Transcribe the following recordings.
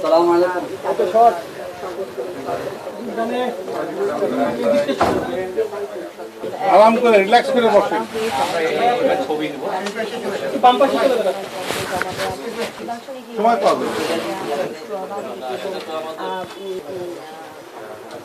সালাম আলাইকুম। আরাম করে রিল্যাক্স করে বসে। সময় পাবে।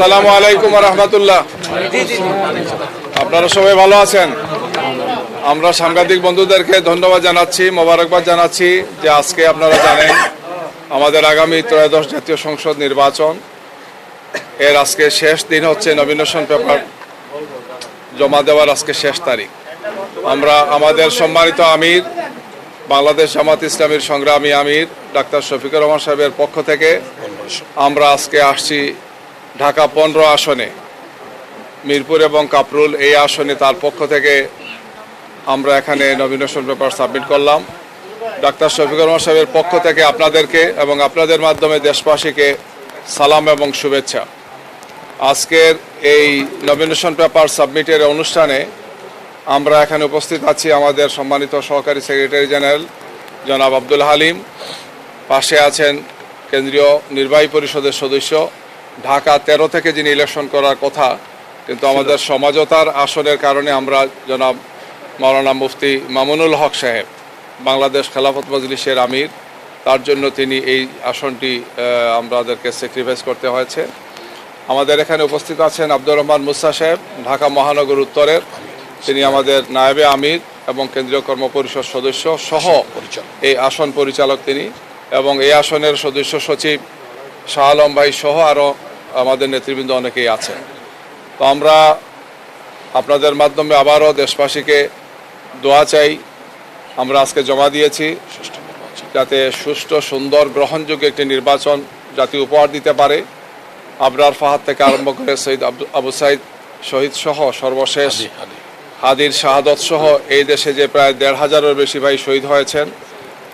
সালামু আলাইকুম রহমতুল্লাহ। আপনারা সবাই ভালো আছেন? আমরা সাংবাদিক বন্ধুদেরকে ধন্যবাদ জানাচ্ছি মোবারকবাদ জানাচ্ছি যে আজকে আপনারা জানেন আমাদের আগামী ত্রয়োদশ জাতীয় সংসদ নির্বাচন। এর আজকে শেষ দিন হচ্ছে নমিনেশন পেপার জমা দেওয়ার আজকে শেষ তারিখ। আমরা আমাদের সম্মানিত আমির বাংলাদেশ জামাত ইসলামীর সংগ্রামী আমির ডাক্তার শফিকুর রহমান সাহেবের পক্ষ থেকে আমরা আজকে আসছি ঢাকা পনেরো আসনে, মিরপুর এবং কাপরুল এই আসনে তার পক্ষ থেকে আমরা এখানে নমিনেশন পেপার সাবমিট করলাম। ডাক্তার শফিকুর রহমান সাহেবের পক্ষ থেকে আপনাদেরকে এবং আপনাদের মাধ্যমে দেশবাসীকে সালাম এবং শুভেচ্ছা। আজকের এই নমিনেশন পেপার সাবমিটের অনুষ্ঠানে আমরা এখানে উপস্থিত আছি আমাদের সম্মানিত সহকারী সেক্রেটারি জেনারেল, জনাব আব্দুল হালিম। পাশে আছেন কেন্দ্রীয় নির্বাহী পরিষদের সদস্য। ঢাকা তেরো থেকে যিনি ইলেকশন করার কথা, কিন্তু আমাদের সমাজতার আসনের কারণে আমরা জনাব মাওলানা মুফতি মামুনুল হক সাহেব, বাংলাদেশ খেলাফত মজলিসের আমির। তার জন্য তিনি এই আসনটি আমাদেরকে স্যাক্রিফাইস করতে হয়েছে। আমাদের এখানে উপস্থিত আছেন আব্দুর রহমান মুসা সাহেব, ঢাকা মহানগর উত্তরের। তিনি আমাদের নায়েবে আমির এবং কেন্দ্রীয় কর্মপরিষদ সদস্য সহ এই আসন পরিচালক তিনি এবং এই আসনের সদস্য সচিব শাহ আলম ভাই সহ আরও আমাদের নেতৃবৃন্দ অনেকেই আছেন। তো আমরা আপনাদের মাধ্যমে আবারও দেশবাসীকে দোয়া চাই। আমরা আজকে জমা দিয়েছি যাতে সুষ্ঠু, সুন্দর, গ্রহণযোগ্য একটি নির্বাচন জাতি উপহার দিতে পারে। আবরার ফাহাদ থেকে আরম্ভ করে সৈয়দ আবু সাইদ শহীদ সহ সর্বশেষ হাদির শাহাদত সহ এই দেশে যে প্রায় দেড় হাজারের বেশি ভাই শহীদ হয়েছেন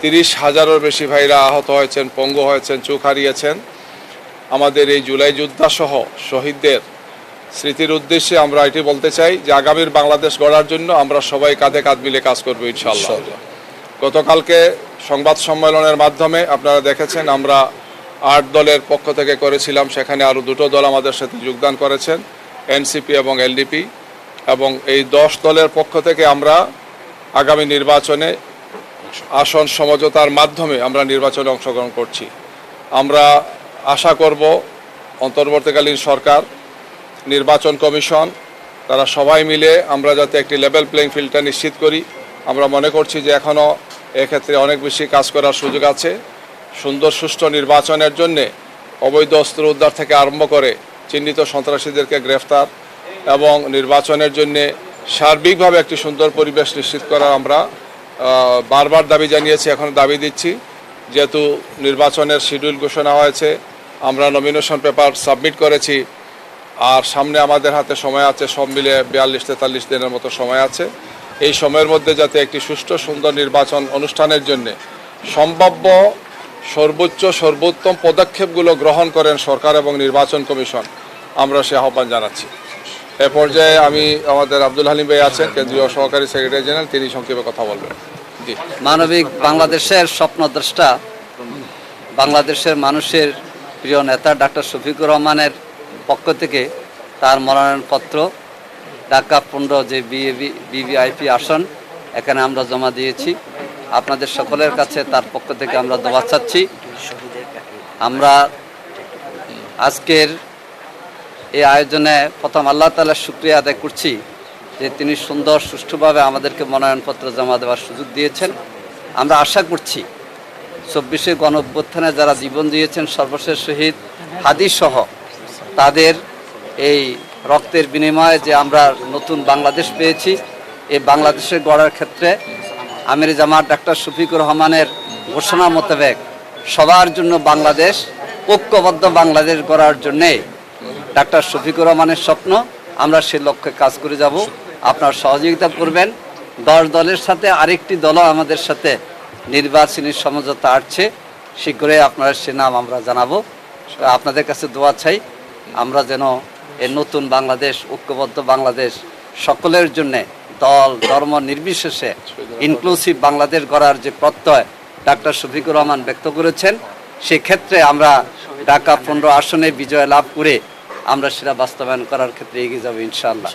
তিরিশ হাজারের বেশি ভাইরা আহত হয়েছেন পঙ্গু হয়েছেন চোখ হারিয়েছেন। আমাদের এই জুলাই যোদ্ধা সহ শহীদদের স্মৃতির উদ্দেশ্যে আমরা এটি বলতে চাই যে আগামীর বাংলাদেশ গড়ার জন্য আমরা সবাই কাঁধে কাঁধ মিলে কাজ করব ইনশাআল্লাহ। গতকালকে সংবাদ সম্মেলনের মাধ্যমে আপনারা দেখেছেন আমরা আট দলের পক্ষ থেকে করেছিলাম সেখানে আরও দুটো দল আমাদের সাথে যোগদান করেছেন এনসিপি এবং এলডিপি। এবং এই দশ দলের পক্ষ থেকে আমরা আগামী নির্বাচনে আসন সমঝোতার মাধ্যমে আমরা নির্বাচনে অংশগ্রহণ করছি। আমরা আশা করব অন্তর্বর্তীকালীন সরকার, নির্বাচন কমিশন, তারা সবাই মিলে আমরা যাতে একটি লেভেল প্লেইং ফিল্ডটা নিশ্চিত করি। আমরা মনে করছি যে এখনও এক্ষেত্রে অনেক বেশি কাজ করার সুযোগ আছে। সুন্দর, সুষ্ঠু নির্বাচনের জন্যে অবৈধ অস্ত্র উদ্ধার থেকে আরম্ভ করে চিহ্নিত সন্ত্রাসীদেরকে গ্রেফতার এবং নির্বাচনের জন্যে সার্বিকভাবে একটি সুন্দর পরিবেশ নিশ্চিত করার আমরা বারবার দাবি জানিয়েছি, এখন দাবি দিচ্ছি। যেহেতু নির্বাচনের শিডিউল ঘোষণা হয়েছে, আমরা নমিনেশন পেপার সাবমিট করেছি, আর সামনে আমাদের হাতে সময় আছে, সব মিলে বিয়াল্লিশ তেতাল্লিশ দিনের মতো সময় আছে। এই সময়ের মধ্যে যাতে একটি সুষ্ঠু, সুন্দর নির্বাচন অনুষ্ঠানের জন্য সম্ভাব্য সর্বোচ্চ, সর্বোত্তম পদক্ষেপগুলো গ্রহণ করেন সরকার এবং নির্বাচন কমিশন, আমরা সে আহ্বান জানাচ্ছি। এ পর্যায়ে আমি আমাদের আব্দুল হালিম ভাই আছেন, কেন্দ্রীয় সহকারী সেক্রেটারি জেনারেল, তিনি সংক্ষেপে কথা বলবেন। জি। মানবিক বাংলাদেশের স্বপ্নদ্রষ্টা, বাংলাদেশের মানুষের প্রিয় নেতা ডাক্তার শফিকুর রহমানের পক্ষ থেকে তার মনোনয়নপত্র, ঢাকা পনেরো যে বিএবি, বিবিআইপি আসন, এখানে আমরা জমা দিয়েছি। আপনাদের সকলের কাছে তার পক্ষ থেকে আমরা দোয়া চাচ্ছি। আমরা আজকের এই আয়োজনে প্রথম আল্লাহ তালার শুক্রিয়া আদায় করছি যে তিনি সুন্দর, সুষ্ঠুভাবে আমাদেরকে মনোনয়নপত্র জমা দেওয়ার সুযোগ দিয়েছেন। আমরা আশা করছি চব্বিশে গণ অভ্যুত্থানে যারা জীবন দিয়েছেন সর্বশেষ শহীদ হাদি সহ তাদের এই রক্তের বিনিময়ে যে আমরা নতুন বাংলাদেশ পেয়েছি, এই বাংলাদেশের গড়ার ক্ষেত্রে আমির জামাত ডাক্তার শফিকুর রহমানের ঘোষণা মোতাবেক সবার জন্য বাংলাদেশ, ঐক্যবদ্ধ বাংলাদেশ গড়ার জন্যে ডাক্তার শফিকুর রহমানের স্বপ্ন, আমরা সে লক্ষ্যে কাজ করে যাব। আপনার সহযোগিতা করবেন। দশ দলের সাথে আরেকটি দলও আমাদের সাথে নির্বাচনী সমঝোতা আসছে। শীঘ্রই আপনারা সে নাম আমরা জানাব। আপনাদের কাছে দোয়া চাই, আমরা যেন এই নতুন বাংলাদেশ, ঐক্যবদ্ধ বাংলাদেশ সকলের জন্যে দল, ধর্ম নির্বিশেষে ইনক্লুসিভ বাংলাদেশ গড়ার যে প্রত্যয় ডাক্তার শফিকুর রহমান ব্যক্ত করেছেন, সেক্ষেত্রে আমরা ঢাকা পনেরো আসনে বিজয় লাভ করে আমরা সেটা বাস্তবায়ন করার ক্ষেত্রে এগিয়ে যাব ইনশাল্লাহ